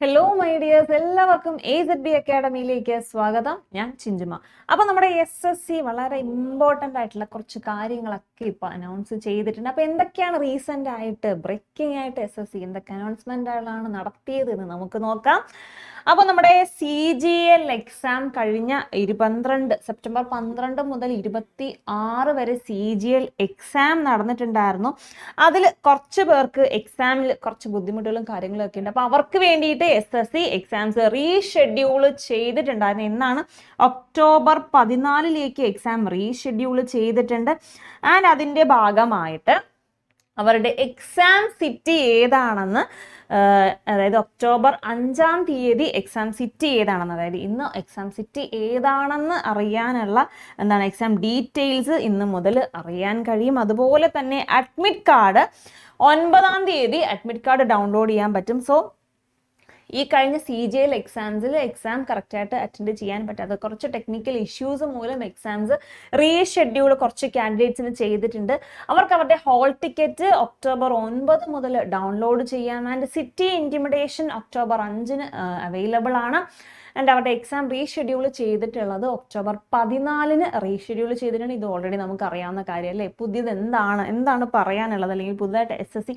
Hello my dears എല്ലാവർക്കും A Z B അക്കാഡമിയിലേക്ക് സ്വാഗതം. ഞാൻ ചിഞ്ചുമ. അപ്പൊ നമ്മുടെ എസ് എസ് സി വളരെ ഇമ്പോർട്ടന്റ് ആയിട്ടുള്ള കുറച്ച് കാര്യങ്ങളൊക്കെ ഇപ്പൊ അനൗൺസ് ചെയ്തിട്ടുണ്ട്. അപ്പൊ എന്തൊക്കെയാണ് റീസെന്റ് ആയിട്ട് ബ്രേക്കിംഗ് ആയിട്ട് എസ് എസ് സി എന്തൊക്കെ അനൗൺസ്മെന്റുകളാണ് നടത്തിയത് എന്ന് നമുക്ക് നോക്കാം. അപ്പൊ നമ്മുടെ സി ജി എൽ എക്സാം കഴിഞ്ഞ ഇരു പന്ത്രണ്ട് സെപ്റ്റംബർ പന്ത്രണ്ട് മുതൽ ഇരുപത്തി ആറ് വരെ സി ജി എൽ എക്സാം നടന്നിട്ടുണ്ടായിരുന്നു. അതിൽ കുറച്ച് പേർക്ക് എക്സാമിൽ കുറച്ച് ബുദ്ധിമുട്ടുകളും കാര്യങ്ങളും ഒക്കെ ഉണ്ട്. അപ്പോൾ അവർക്ക് വേണ്ടിയിട്ട് S S C exams reschedule ചെയ്തിട്ടുണ്ടായിരുന്നു. എന്നാണ് ഒക്ടോബർ പതിനാലിലേക്ക് എക്സാം റീഷെഡ്യൂൾ ചെയ്തിട്ടുണ്ട്. ആൻഡ് അതിന്റെ ഭാഗമായിട്ട് അവരുടെ എക്സാം സിറ്റി ഏതാണെന്ന് അതായത് ഒക്ടോബർ അഞ്ചാം തീയതി എക്സാം സിറ്റി ഏതാണെന്ന് അതായത് ഇന്ന് എക്സാം സിറ്റി ഏതാണെന്ന് അറിയാനുള്ള എന്താണ് എക്സാം ഡീറ്റെയിൽസ് ഇന്ന് മുതൽ അറിയാൻ കഴിയും. അതുപോലെ തന്നെ അഡ്മിറ്റ് കാർഡ് ഒൻപതാം തീയതി അഡ്മിറ്റ് കാർഡ് ഡൗൺലോഡ് ചെയ്യാൻ പറ്റും. സോ ഈ കഴിഞ്ഞ സി ജി എൽ എക്സാംസിൽ എക്സാം കറക്റ്റായിട്ട് അറ്റൻഡ് ചെയ്യാൻ പറ്റാതെ കുറച്ച് ടെക്നിക്കൽ ഇഷ്യൂസ് മൂലം എക്സാംസ് റീഷെഡ്യൂൾ കുറച്ച് കാൻഡിഡേറ്റ്സിന് ചെയ്തിട്ടുണ്ട്. അവർക്ക് അവരുടെ ഹോൾ ടിക്കറ്റ് ഒക്ടോബർ ഒൻപത് മുതൽ ഡൗൺലോഡ് ചെയ്യാം. ആൻഡ് സിറ്റി ഇന്റിമിഡേഷൻ ഒക്ടോബർ അഞ്ചിന് അവൈലബിൾ ആണ്. ആൻഡ് അവരുടെ എക്സാം റീഷെഡ്യൂൾ ചെയ്തിട്ടുള്ളത് ഒക്ടോബർ പതിനാലിന് റീഷെഡ്യൂൾ ചെയ്തിട്ടുണ്ട് ഇത് ഓൾറെഡി നമുക്ക് അറിയാവുന്ന കാര്യം അല്ലേ? പുതിയത് എന്താണ്? എന്താണ് പറയാനുള്ളത്? അല്ലെങ്കിൽ പുതുതായിട്ട് എസ് എസ് സി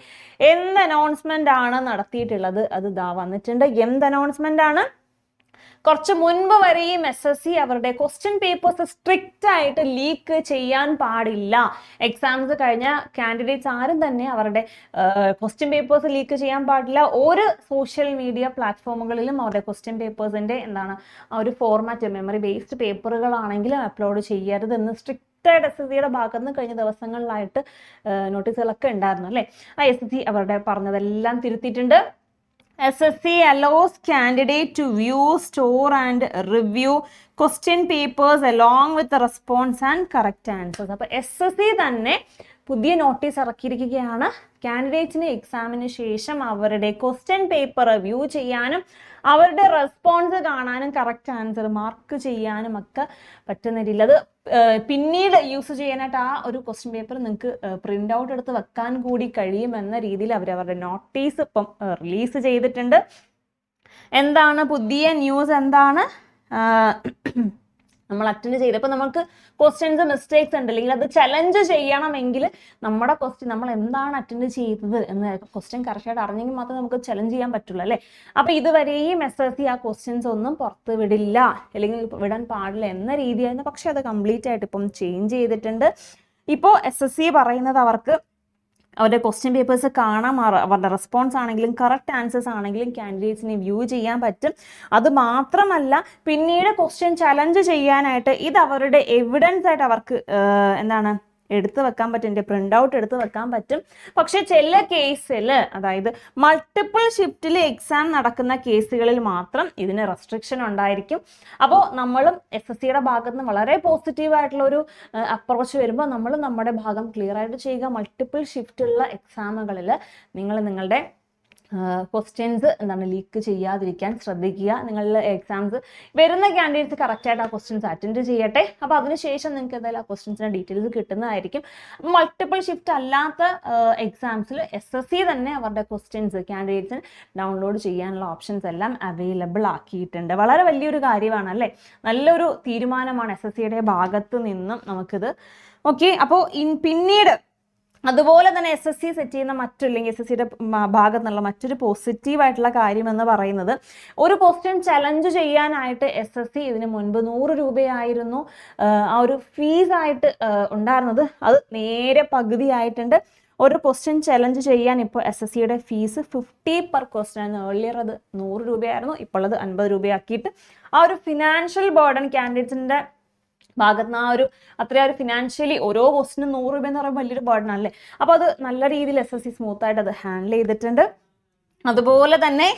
എന്ത് അനൗൺസ്മെന്റ് ആണ് നടത്തിയിട്ടുള്ളത്? അത് ഇതാ വന്നിട്ടുണ്ട്. എന്ത് അനൗൺസ്മെന്റ് ആണ്? കുറച്ച് മുൻപ് വരെയും എസ് എസ് സി അവരുടെ ക്വസ്റ്റ്യൻ പേപ്പേഴ്സ് സ്ട്രിക്റ്റ് ആയിട്ട് ലീക്ക് ചെയ്യാൻ പാടില്ല. എക്സാംസ് കഴിഞ്ഞ കാൻഡിഡേറ്റ്സ് ആരും തന്നെ അവരുടെ ക്വസ്റ്റ്യൻ പേപ്പേഴ്സ് ലീക്ക് ചെയ്യാൻ പാടില്ല. ഒരു സോഷ്യൽ മീഡിയ പ്ലാറ്റ്ഫോമുകളിലും അവരുടെ ക്വസ്റ്റ്യൻ പേപ്പേഴ്സിന്റെ എന്താണ് ആ ഒരു ഫോർമാറ്റ് മെമ്മറി ബേസ്ഡ് പേപ്പറുകളാണെങ്കിലും അപ്ലോഡ് ചെയ്യരുതെന്ന് സ്ട്രിക്റ്റ് ആയിട്ട് എസ് എസ് സിയുടെ ഭാഗത്ത് നിന്ന് കഴിഞ്ഞ ദിവസങ്ങളിലായിട്ട് നോട്ടീസുകളൊക്കെ ഉണ്ടായിരുന്നു അല്ലേ? ആ എസ് എസ് സി അവരുടെ പറഞ്ഞതെല്ലാം തിരുത്തിയിട്ടുണ്ട്. S S C allows candidate to view store and review question papers along with response and correct answers അപ്പോൾ എസ് എസ് സി തന്നെ പുതിയ നോട്ടീസ് ഇറക്കിയിരിക്കുകയാണ്. കാൻഡിഡേറ്റ്സിന് എക്സാമിന് ശേഷം അവരുടെ ക്വസ്റ്റ്യൻ പേപ്പർ റിവ്യൂ ചെയ്യാനും അവരുടെ റെസ്പോൺസ് കാണാനും കറക്റ്റ് ആൻസർ മാർക്ക് ചെയ്യാനും ഒക്കെ പറ്റുന്ന രീതിയിൽ അത് പിന്നീട് യൂസ് ചെയ്യാനായിട്ട് ആ ഒരു ക്വസ്റ്റ്യൻ പേപ്പർ നിങ്ങൾക്ക് പ്രിന്റ് ഔട്ട് എടുത്ത് വെക്കാൻ കൂടി കഴിയുമെന്ന രീതിയിൽ അവർ അവരുടെ നോട്ടീസ് ഇപ്പം റിലീസ് ചെയ്തിട്ടുണ്ട്. എന്താണ് പുതിയ ന്യൂസ് എന്താണ് നമ്മൾ അറ്റൻഡ് ചെയ്ത്. ചെയ്തപ്പോൾ നമുക്ക് ക്വസ്റ്റ്യൻസ് മിസ്റ്റേക്സ് ഉണ്ട്. അല്ലെങ്കിൽ അത് ചലഞ്ച് ചെയ്യണമെങ്കിൽ നമ്മുടെ ക്വസ്റ്റ്യൻ നമ്മൾ എന്താണ് അറ്റൻഡ് ചെയ്തത് എന്ന് ക്വസ്റ്റ്യൻ കറക്റ്റായിട്ട് അറിഞ്ഞെങ്കിൽ മാത്രമേ നമുക്ക് ചലഞ്ച് ചെയ്യാൻ പറ്റുള്ളൂ അല്ലേ? അപ്പോൾ ഇതുവരെയും എസ് എസ് സി ആ ക്വസ്റ്റ്യൻസ് ഒന്നും പുറത്ത് വിടില്ല. അല്ലെങ്കിൽ വിടാൻ പാടില്ല എന്ന രീതിയായിരുന്നു. പക്ഷെ അത് കംപ്ലീറ്റ് ആയിട്ട് ഇപ്പം ചേഞ്ച് ചെയ്തിട്ടുണ്ട്. ഇപ്പോൾ എസ് എസ് സി പറയുന്നത് അവർക്ക് അവരുടെ ക്വസ്റ്റ്യൻ പേപ്പേഴ്സ് കാണാം അവരുടെ റെസ്പോൺസ് ആണെങ്കിലും കറക്റ്റ് ആൻസേഴ്സ് ആണെങ്കിലും കാൻഡിഡേറ്റ്സിനെ വ്യൂ ചെയ്യാൻ പറ്റും. അത് മാത്രമല്ല പിന്നീട് ക്വസ്റ്റ്യൻ ചലഞ്ച് ചെയ്യാനായിട്ട് ഇത് അവരുടെ എവിഡൻസ് ആയിട്ട് അവർക്ക് എന്താണ് എടുത്തു വെക്കാൻ പറ്റും എന്റെ പ്രിന്റ് ഔട്ട് എടുത്ത് വെക്കാൻ പറ്റും. പക്ഷെ ചില കേസിൽ അതായത് മൾട്ടിപ്പിൾ ഷിഫ്റ്റിൽ എക്സാം നടക്കുന്ന കേസുകളിൽ മാത്രം ഇതിന് റെസ്ട്രിക്ഷൻ ഉണ്ടായിരിക്കും. അപ്പോൾ നമ്മളും എസ് എസ് സിയുടെ ഭാഗത്ത് നിന്ന് വളരെ പോസിറ്റീവ് ആയിട്ടുള്ള ഒരു അപ്രോച്ച് വരുമ്പോൾ നമ്മൾ നമ്മുടെ ഭാഗം ക്ലിയർ ആയിട്ട് ചെയ്യുക. മൾട്ടിപ്പിൾ ഷിഫ്റ്റുള്ള എക്സാമുകളിൽ നിങ്ങൾ നിങ്ങളുടെ ക്വസ്റ്റ്യൻസ് എന്താണ് ലീക്ക് ചെയ്യാതിരിക്കാൻ ശ്രദ്ധിക്കുക. നിങ്ങളുടെ എക്സാംസ് വരുന്ന കാൻഡിഡേറ്റ്സ് കറക്റ്റായിട്ട് ആ ക്വസ്റ്റ്യൻസ് അറ്റൻഡ് ചെയ്യട്ടെ. അപ്പോൾ അതിനുശേഷം നിങ്ങൾക്ക് എന്തായാലും ആ ക്വസ്റ്റ്യൻസിന്റെ ഡീറ്റെയിൽസ് കിട്ടുന്നതായിരിക്കും. മൾട്ടിപ്പിൾ ഷിഫ്റ്റ് അല്ലാത്ത എക്സാംസിൽ എസ് എസ് സി തന്നെ അവരുടെ ക്വസ്റ്റ്യൻസ് കാൻഡിഡേറ്റ്സിന് ഡൗൺലോഡ് ചെയ്യാനുള്ള ഓപ്ഷൻസ് എല്ലാം അവൈലബിൾ ആക്കിയിട്ടുണ്ട്. വളരെ വലിയൊരു കാര്യമാണ് അല്ലേ? നല്ലൊരു തീരുമാനമാണ് എസ് എസ് സിയുടെ ഭാഗത്ത് നിന്നും നമുക്കിത്. ഓക്കെ അപ്പോൾ പിന്നീട് അതുപോലെ തന്നെ എസ് എസ് സി സെറ്റ് ചെയ്യുന്ന മറ്റു അല്ലെങ്കിൽ എസ് എസ് സിയുടെ ഭാഗത്തു നിന്നുള്ള മറ്റൊരു പോസിറ്റീവ് ആയിട്ടുള്ള കാര്യം എന്ന് പറയുന്നത് ഒരു ക്വസ്റ്റ്യൻ ചലഞ്ച് ചെയ്യാനായിട്ട് എസ് എസ് സി ഇതിന് മുൻപ് നൂറ് രൂപയായിരുന്നു ആ ഒരു ഫീസായിട്ട് ഉണ്ടായിരുന്നത്. അത് നേരെ പകുതിയായിട്ടുണ്ട്. ഒരു ക്വസ്റ്റ്യൻ ചലഞ്ച് ചെയ്യാൻ ഇപ്പോൾ എസ് എസ് സിയുടെ fees fifty per question earlier അത് നൂറ് രൂപയായിരുന്നു ഇപ്പോൾ അത് അൻപത് രൂപയാക്കിയിട്ട് ആ ഒരു ഫിനാൻഷ്യൽ ബേർഡൻ കാൻഡിഡേറ്റ്സിന്റെ ഭാഗത്ത് നിന്ന് ആ ഒരു അത്ര ഒരു ഫിനാൻഷ്യലി ഓരോ ക്വസ്റ്റിനും നൂറ് രൂപ എന്ന് പറയുമ്പോൾ വലിയൊരു ബേർഡൻ ആണല്ലേ? അപ്പോൾ അത് നല്ല രീതിയിൽ എസ് എസ് സി സ്മൂത്ത് ആയിട്ട് അത് ഹാൻഡിൽ ചെയ്തിട്ടുണ്ട്. അതുപോലെ തന്നെ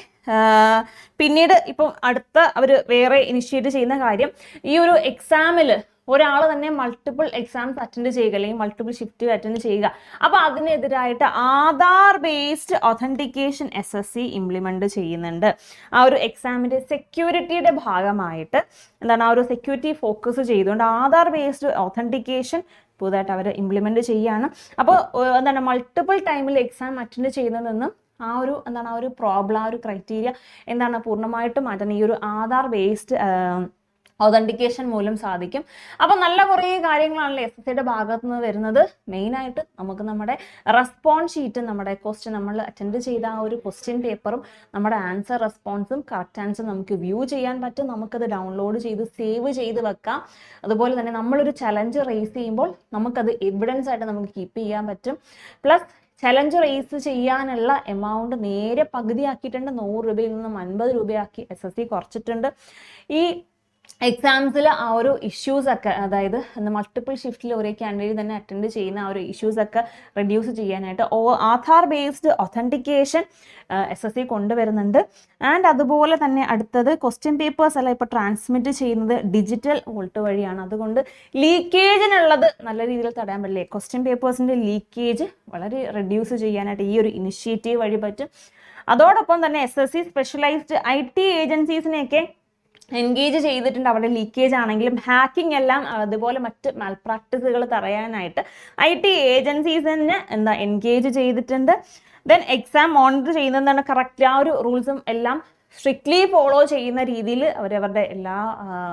പിന്നീട് ഇപ്പം അടുത്ത അവർ വേറെ ഇനിഷ്യേറ്റ് ചെയ്യുന്ന കാര്യം ഈ ഒരു എക്സാമിൽ ഒരാൾ തന്നെ മൾട്ടിപ്പിൾ എക്സാംസ് അറ്റൻഡ് ചെയ്യുക അല്ലെങ്കിൽ മൾട്ടിപ്പിൾ ഷിഫ്റ്റ് അറ്റൻഡ് ചെയ്യുക. അപ്പോൾ അതിനെതിരായിട്ട് Aadhaar based authentication S S C implement ചെയ്യുന്നുണ്ട്. ആ ഒരു എക്സാമിന്റെ സെക്യൂരിറ്റിയുടെ ഭാഗമായിട്ട് എന്താണ് ആ ഒരു സെക്യൂരിറ്റി ഫോക്കസ് ചെയ്തുകൊണ്ട് ആധാർ ബേസ്ഡ് ഒതന്റിക്കേഷൻ പുതുതായിട്ട് അവർ ഇംപ്ലിമെന്റ് ചെയ്യുകയാണ്. അപ്പോൾ എന്താണ് മൾട്ടിപ്പിൾ ടൈമിൽ എക്സാം അറ്റൻഡ് ചെയ്യുന്നതിൽ നിന്നും ആ ഒരു എന്താണ് ആ ഒരു പ്രോബ്ലം ആ ഒരു ക്രൈറ്റീരിയ എന്താണ് പൂർണമായിട്ടും മാറ്റാൻ ഈ ഒരു ആധാർ ബേസ്ഡ് ഒതന്റിക്കേഷൻ മൂലം സാധിക്കും. അപ്പം നല്ല കുറേ കാര്യങ്ങളാണല്ലോ എസ് എസ് സിയുടെ ഭാഗത്തു നിന്ന് വരുന്നത്. മെയിനായിട്ട് നമുക്ക് നമ്മുടെ റെസ്പോൺസ് ഷീറ്റ് നമ്മുടെ ക്വസ്റ്റ്യൻ നമ്മൾ അറ്റൻഡ് ചെയ്ത ആ ഒരു ക്വസ്റ്റ്യൻ പേപ്പറും നമ്മുടെ ആൻസർ റെസ്പോൺസും കറക്റ്റ് ആൻസർ നമുക്ക് വ്യൂ ചെയ്യാൻ പറ്റും. നമുക്കത് ഡൗൺലോഡ് ചെയ്ത് സേവ് ചെയ്ത് വെക്കാം. അതുപോലെ തന്നെ നമ്മളൊരു ചലഞ്ച് റേസ് ചെയ്യുമ്പോൾ നമുക്കത് എവിഡൻസ് ആയിട്ട് നമുക്ക് കീപ്പ് ചെയ്യാൻ പറ്റും. പ്ലസ് ചലഞ്ച് റേസ് ചെയ്യാനുള്ള എമൗണ്ട് നേരെ പകുതിയാക്കിയിട്ടുണ്ട്. നൂറ് രൂപയിൽ നിന്നും അൻപത് രൂപയാക്കി എസ് എസ് സി കുറച്ചിട്ടുണ്ട്. ഈ എക്സാംസിൽ ആ ഒരു ഇഷ്യൂസ് ഒക്കെ അതായത് മൾട്ടിപ്പിൾ ഷിഫ്റ്റിൽ ഒരേ കാൻഡിഡേറ്റ് തന്നെ അറ്റൻഡ് ചെയ്യുന്ന ആ ഒരു ഇഷ്യൂസ് ഒക്കെ റെഡ്യൂസ് ചെയ്യാനായിട്ട് ഓ Aadhaar based authentication S S C കൊണ്ടുവരുന്നുണ്ട്. ആൻഡ് അതുപോലെ തന്നെ അടുത്തത് ക്വസ്റ്റ്യൻ പേപ്പേഴ്സ് അല്ല ഇപ്പോൾ ട്രാൻസ്മിറ്റ് ചെയ്യുന്നത് ഡിജിറ്റൽ വോൾട്ട് വഴിയാണ്. അതുകൊണ്ട് ലീക്കേജിനുള്ളത് നല്ല രീതിയിൽ തടയാൻ പറ്റില്ലേ. ക്വസ്റ്റ്യൻ പേപ്പേഴ്സിന്റെ ലീക്കേജ് വളരെ റെഡ്യൂസ് ചെയ്യാനായിട്ട് ഈ ഒരു ഇനിഷ്യേറ്റീവ് വഴി പറ്റും. അതോടൊപ്പം തന്നെ S S C specialized I T ഏജൻസീസിനെയൊക്കെ engage ചെയ്തിട്ടുണ്ട്. അവരുടെ ലീക്കേജ് ആണെങ്കിലും ഹാക്കിംഗ് എല്ലാം അതുപോലെ മറ്റ് മാൽപ്രാക്ടീസുകൾ തടയാനായിട്ട് ഐ ടി ഏജൻസീസിനെ എന്താ എൻഗേജ് ചെയ്തിട്ടുണ്ട്. ദെൻ എക്സാം മോണിറ്റർ ചെയ്യുന്നതാണ് കറക്റ്റ് ആ ഒരു റൂൾസും എല്ലാം സ്ട്രിക്ട്ലി ഫോളോ ചെയ്യുന്ന രീതിയിൽ അവരവരുടെ എല്ലാ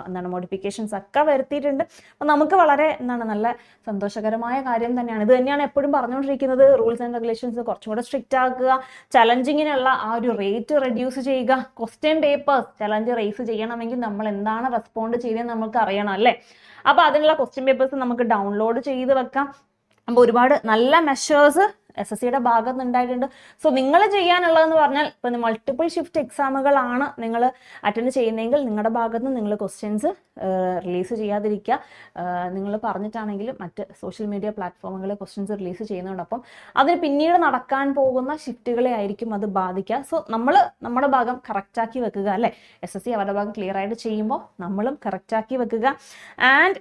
എന്താണ് മോഡിഫിക്കേഷൻസ് ഒക്കെ വരുത്തിയിട്ടുണ്ട്. അപ്പോൾ നമുക്ക് വളരെ എന്താണ് നല്ല സന്തോഷകരമായ കാര്യം തന്നെയാണ്. ഇത് തന്നെയാണ് എപ്പോഴും പറഞ്ഞുകൊണ്ടിരിക്കുന്നത്. റൂൾസ് ആൻഡ് റെഗുലേഷൻസ് കുറച്ചും കൂടെ സ്ട്രിക്റ്റ് ആക്കുക. ചലഞ്ചിങ്ങിനുള്ള ആ ഒരു റേറ്റ് റെഡ്യൂസ് ചെയ്യുക. ക്വസ്റ്റ്യൻ പേപ്പേഴ്സ് ചലഞ്ച് റേസ് ചെയ്യണമെങ്കിൽ നമ്മൾ എന്താണ് റെസ്പോണ്ട് ചെയ്തതെന്ന് നമുക്ക് അറിയണം അല്ലേ? അപ്പോൾ അതിനുള്ള ക്വസ്റ്റ്യൻ പേപ്പേഴ്സ് നമുക്ക് ഡൗൺലോഡ് ചെയ്ത് വെക്കാം. അപ്പോൾ ഒരുപാട് നല്ല മെഷേഴ്സ് എസ് എസ് സിയുടെ ഭാഗത്ത് ഉണ്ടായിട്ടുണ്ട്. സോ നിങ്ങൾ ചെയ്യാനുള്ളതെന്ന് പറഞ്ഞാൽ ഇപ്പം മൾട്ടിപ്പിൾ ഷിഫ്റ്റ് എക്സാമുകളാണ് നിങ്ങൾ അറ്റൻഡ് ചെയ്യുന്നതെങ്കിൽ നിങ്ങളുടെ ഭാഗത്ത് നിന്ന് നിങ്ങൾ ക്വസ്റ്റ്യൻസ് റിലീസ് ചെയ്യാതിരിക്കുക. നിങ്ങൾ പറഞ്ഞിട്ടാണെങ്കിലും മറ്റ് സോഷ്യൽ മീഡിയ പ്ലാറ്റ്ഫോമുകളിൽ ക്വസ്റ്റ്യൻസ് റിലീസ് ചെയ്യുന്നതോടൊപ്പം അതിന് പിന്നീട് നടക്കാൻ പോകുന്ന ഷിഫ്റ്റുകളെ ആയിരിക്കും അത് ബാധിക്കുക. സോ നമ്മൾ നമ്മുടെ ഭാഗം കറക്റ്റാക്കി വെക്കുക അല്ലേ? എസ് എസ് സി അവരുടെ ഭാഗം ക്ലിയർ ആയിട്ട് ചെയ്യുമ്പോൾ നമ്മളും കറക്റ്റാക്കി വെക്കുക. ആൻഡ്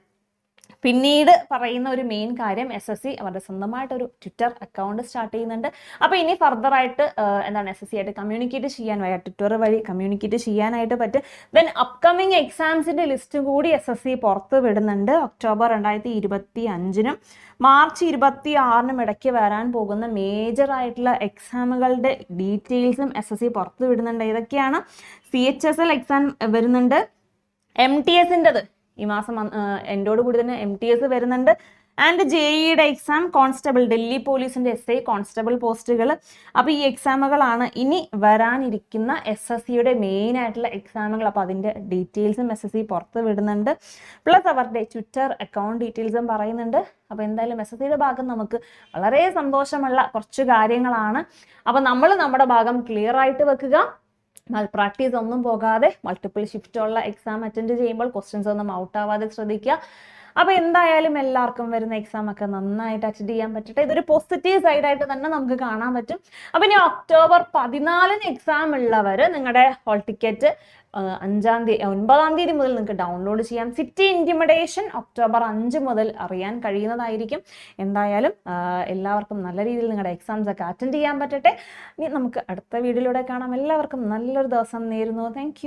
പിന്നീട് പറയുന്ന ഒരു മെയിൻ കാര്യം എസ് എസ് സി അവരുടെ സ്വന്തമായിട്ടൊരു ട്വിറ്റർ അക്കൗണ്ട് സ്റ്റാർട്ട് ചെയ്യുന്നുണ്ട്. അപ്പോൾ ഇനി ഫർദർ ആയിട്ട് എന്താണ് എസ് എസ് സി ആയിട്ട് കമ്മ്യൂണിക്കേറ്റ് ചെയ്യാൻ വഴി ട്വിറ്റർ വഴി കമ്മ്യൂണിക്കേറ്റ് ചെയ്യാനായിട്ട് പറ്റും. ദെൻ അപ്കമിങ് എക്സാംസിന്റെ ലിസ്റ്റ് കൂടി എസ് എസ് സി പുറത്ത് വിടുന്നുണ്ട്. ഒക്ടോബർ രണ്ടായിരത്തി ഇരുപത്തി അഞ്ചിനും മാർച്ച് ഇരുപത്തി ആറിനും ഇടയ്ക്ക് വരാൻ പോകുന്ന മേജർ ആയിട്ടുള്ള എക്സാമുകളുടെ ഡീറ്റെയിൽസും എസ് എസ് സി പുറത്ത് വിടുന്നുണ്ട്. ഇതൊക്കെയാണ് C H S L exam വരുന്നുണ്ട്. എം ടി എസിന്റെത് ഈ മാസം എന്റോട് കൂടി തന്നെ എം ടി എസ് വരുന്നുണ്ട്. ആൻഡ് ജെ ഇയുടെ എക്സാം കോൺസ്റ്റബിൾ ഡൽഹി പോലീസിന്റെ എസ് ഐ കോൺസ്റ്റബിൾ പോസ്റ്റുകൾ അപ്പോൾ ഈ എക്സാമുകളാണ് ഇനി വരാനിരിക്കുന്ന എസ് എസ് സിയുടെ മെയിൻ ആയിട്ടുള്ള എക്സാമുകൾ അപ്പോൾ അതിന്റെ ഡീറ്റെയിൽസും എസ് എസ് സി പുറത്ത് വിടുന്നുണ്ട്. പ്ലസ് അവരുടെ ട്വിറ്റർ അക്കൗണ്ട് ഡീറ്റെയിൽസും പറയുന്നുണ്ട്. അപ്പോൾ എന്തായാലും എസ് എസ് സിയുടെ ഭാഗം നമുക്ക് വളരെ സന്തോഷമുള്ള കുറച്ച് കാര്യങ്ങളാണ്. അപ്പോൾ നമ്മൾ നമ്മുടെ ഭാഗം ക്ലിയർ ആയിട്ട് വെക്കുക. മൽ പ്രാക്ടീസ് ഒന്നും പോകാതെ മൾട്ടിപ്പിൾ ഷിഫ്റ്റുള്ള എക്സാം അറ്റൻഡ് ചെയ്യുമ്പോൾ ക്വസ്റ്റ്യൻസ് ഒന്നും ഔട്ട് ആവാതെ ശ്രദ്ധിക്കുക. അപ്പോൾ എന്തായാലും എല്ലാവർക്കും വരുന്ന എക്സാം ഒക്കെ നന്നായിട്ട് അറ്റൻഡ് ചെയ്യാൻ പറ്റട്ടെ. ഇതൊരു പോസിറ്റീവ് സൈഡ് ആയിട്ട് തന്നെ നമുക്ക് കാണാൻ പറ്റും. അപ്പോൾ ഇനി ഒക്ടോബർ പതിനാലിന് എക്സാം ഉള്ളവർ നിങ്ങളുടെ ഹോൾ ടിക്കറ്റ് അഞ്ചാം തീയതി ഒൻപതാം തീയതി മുതൽ നിങ്ങൾക്ക് ഡൗൺലോഡ് ചെയ്യാം. സിറ്റി ഇന്റിമിഡേഷൻ ഒക്ടോബർ അഞ്ച് മുതൽ അറിയാൻ കഴിയുന്നതായിരിക്കും. എന്തായാലും എല്ലാവർക്കും നല്ല രീതിയിൽ നിങ്ങളുടെ എക്സാംസ് ഒക്കെ അറ്റൻഡ് ചെയ്യാൻ പറ്റട്ടെ. ഇനി നമുക്ക് അടുത്ത വീഡിയോയിലൂടെ കാണാം. എല്ലാവർക്കും നല്ലൊരു ദിവസം നേരുന്നു. താങ്ക്